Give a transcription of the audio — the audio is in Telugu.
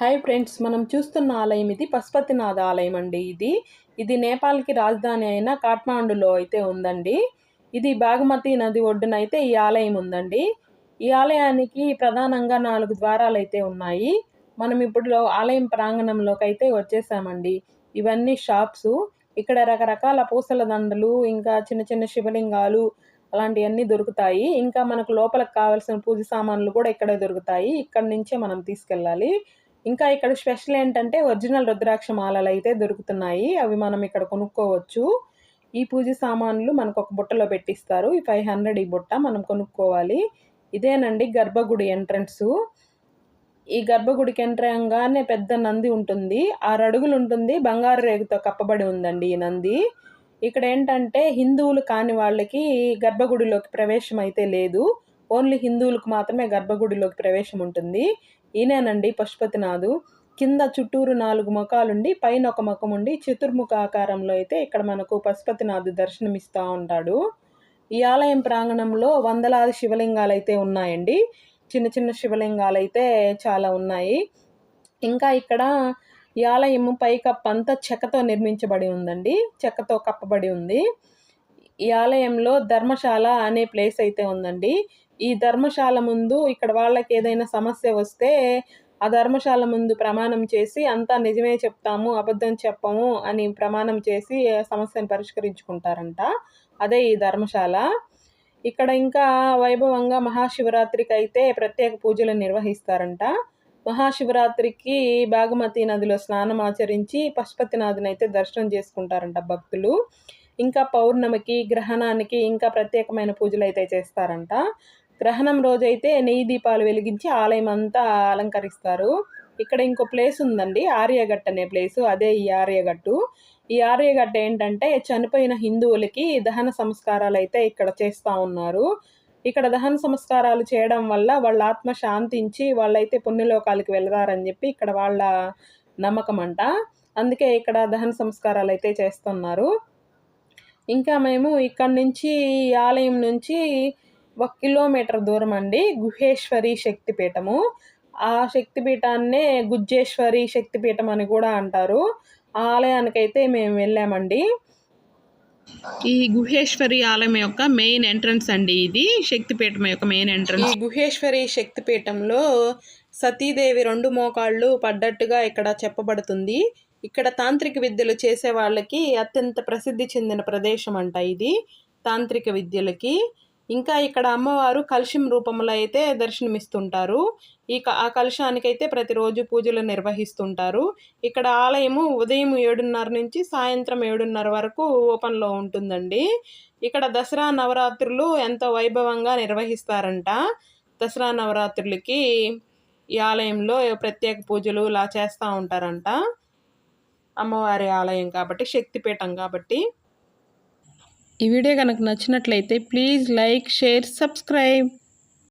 హాయ్ ఫ్రెండ్స్ మనం చూస్తున్న ఆలయం ఇది పశుపతినాథ ఆలయం అండి ఇది. ఇది నేపాల్కి రాజధాని అయిన కాఠ్మాండులో అయితే ఉందండి. ఇది బాగమతి నది ఒడ్డున అయితే ఈ ఆలయం ఉందండి. ఈ ఆలయానికి ప్రధానంగా నాలుగు ద్వారాలు అయితే ఉన్నాయి. మనం ఇప్పుడు ఆలయం ప్రాంగణంలోకి అయితే వచ్చేసామండి. ఇవన్నీ షాప్స్. ఇక్కడ రకరకాల పూసల దండలు ఇంకా చిన్న చిన్న శివలింగాలు అలాంటివన్నీ దొరుకుతాయి. ఇంకా మనకు లోపలికి కావాల్సిన పూజ సామాన్లు కూడా ఇక్కడే దొరుకుతాయి. ఇక్కడ నుంచే మనం తీసుకెళ్ళాలి. ఇంకా ఇక్కడ స్పెషల్ ఏంటంటే ఒరిజినల్ రుద్రాక్ష మాలలు అయితే దొరుకుతున్నాయి. అవి మనం ఇక్కడ కొనుక్కోవచ్చు. ఈ పూజ సామాన్లు మనకు ఒక బుట్టలో పెట్టిస్తారు. ఈ ఫైవ్ హండ్రెడ్ ఈ బుట్ట మనం కొనుక్కోవాలి. ఇదేనండి గర్భగుడి ఎంట్రన్స్. ఈ గర్భగుడికి ఎంటర్ పెద్ద నంది ఉంటుంది. ఆరు అడుగులు ఉంటుంది. బంగారు రేగుతో కప్పబడి ఉందండి ఈ నంది. ఇక్కడ ఏంటంటే హిందువులు కాని వాళ్ళకి గర్భగుడిలోకి ప్రవేశం అయితే లేదు. ఓన్లీ హిందువులకు మాత్రమే గర్భగుడిలోకి ప్రవేశం ఉంటుంది. ఈయనేనండి పశుపతినాథు. కింద చుట్టూరు నాలుగు ముఖాలుండి పైన ఒక ముఖం ఉండి చతుర్ముఖ ఆకారంలో అయితే ఇక్కడ మనకు పశుపతినాథు దర్శనమిస్తూ ఉంటాడు. ఈ ఆలయం ప్రాంగణంలో వందలాది శివలింగాలు అయితే ఉన్నాయండి. చిన్న చిన్న శివలింగాలు అయితే చాలా ఉన్నాయి. ఇంకా ఇక్కడ ఈ ఆలయం పైకప్పు చెక్కతో నిర్మించబడి ఉందండి. చెక్కతో కప్పబడి ఉంది. ఈ ఆలయంలో ధర్మశాల అనే ప్లేస్ అయితే ఉందండి. ఈ ధర్మశాల ముందు ఇక్కడ వాళ్ళకి ఏదైనా సమస్య వస్తే ఆ ధర్మశాల ముందు ప్రమాణం చేసి అంతా నిజమే చెప్తాము అబద్ధం చెప్పము అని ప్రమాణం చేసి సమస్యను పరిష్కరించుకుంటారంట. అదే ఈ ధర్మశాల. ఇక్కడ ఇంకా వైభవంగా మహాశివరాత్రికి అయితే ప్రత్యేక పూజలు నిర్వహిస్తారంట. మహాశివరాత్రికి బాగమతి నదిలో స్నానం ఆచరించి పశుపతినాథుని అయితే దర్శనం చేసుకుంటారంట భక్తులు. ఇంకా పౌర్ణమికి గ్రహణానికి ఇంకా ప్రత్యేకమైన పూజలు అయితే చేస్తారంట. గ్రహణం రోజైతే నెయ్యి దీపాలు వెలిగించి ఆలయం అంతా అలంకరిస్తారు. ఇక్కడ ఇంకో ప్లేస్ ఉందండి ఆర్యగట్ అనే ప్లేసు అదే ఈ ఆర్యగట్టు ఈ ఆర్యగట్ట ఏంటంటే చనిపోయిన హిందువులకి దహన సంస్కారాలు అయితే ఇక్కడ చేస్తూ ఉన్నారు. ఇక్కడ దహన సంస్కారాలు చేయడం వల్ల వాళ్ళ ఆత్మ శాంతించి వాళ్ళైతే పుణ్యలోకాలకి వెళ్తారని చెప్పి ఇక్కడ వాళ్ళ నమ్మకం అంట అందుకే ఇక్కడ దహన సంస్కారాలు అయితే చేస్తున్నారు. ఇంకా మేము ఇక్కడ నుంచి ఈ ఆలయం నుంచి ఒక కిలోమీటర్ దూరం అండి గుహేశ్వరి శక్తిపీఠము. ఆ శక్తిపీఠాన్నే గుజ్జేశ్వరి శక్తిపీఠం అని కూడా అంటారు. ఆ ఆలయానికైతే మేము వెళ్ళామండి. ఈ గుహేశ్వరి ఆలయం యొక్క మెయిన్ ఎంట్రన్స్ అండి ఇది. శక్తిపీఠం యొక్క మెయిన్ ఎంట్రన్స్. ఈ గుహేశ్వరి శక్తిపీఠంలో సతీదేవి రెండు మోకాళ్ళు పడ్డట్టుగా ఇక్కడ చెప్పబడుతుంది. ఇక్కడ తాంత్రిక విద్యలు చేసే వాళ్ళకి అత్యంత ప్రసిద్ధి చెందిన ప్రదేశం అంట ఇది తాంత్రిక విద్యలకి. ఇంకా ఇక్కడ అమ్మవారు కలుషం రూపంలో అయితే దర్శనమిస్తుంటారు. ఈ ఆ కలుషానికైతే ప్రతిరోజు పూజలు నిర్వహిస్తుంటారు. ఇక్కడ ఆలయము ఉదయం ఏడున్నర నుంచి సాయంత్రం ఏడున్నర వరకు ఓపెన్లో ఉంటుందండి. ఇక్కడ దసరా నవరాత్రులు ఎంతో వైభవంగా నిర్వహిస్తారంట. దసరా నవరాత్రులకి ఈ ఆలయంలో ప్రత్యేక పూజలు ఇలా చేస్తూ ఉంటారంట. అమ్మవారి ఆలయం కాబట్టి శక్తిపీఠం కాబట్టి. ఈ వీడియో కనుక నచ్చినట్లయితే ప్లీజ్ లైక్ షేర్ సబ్స్క్రైబ్.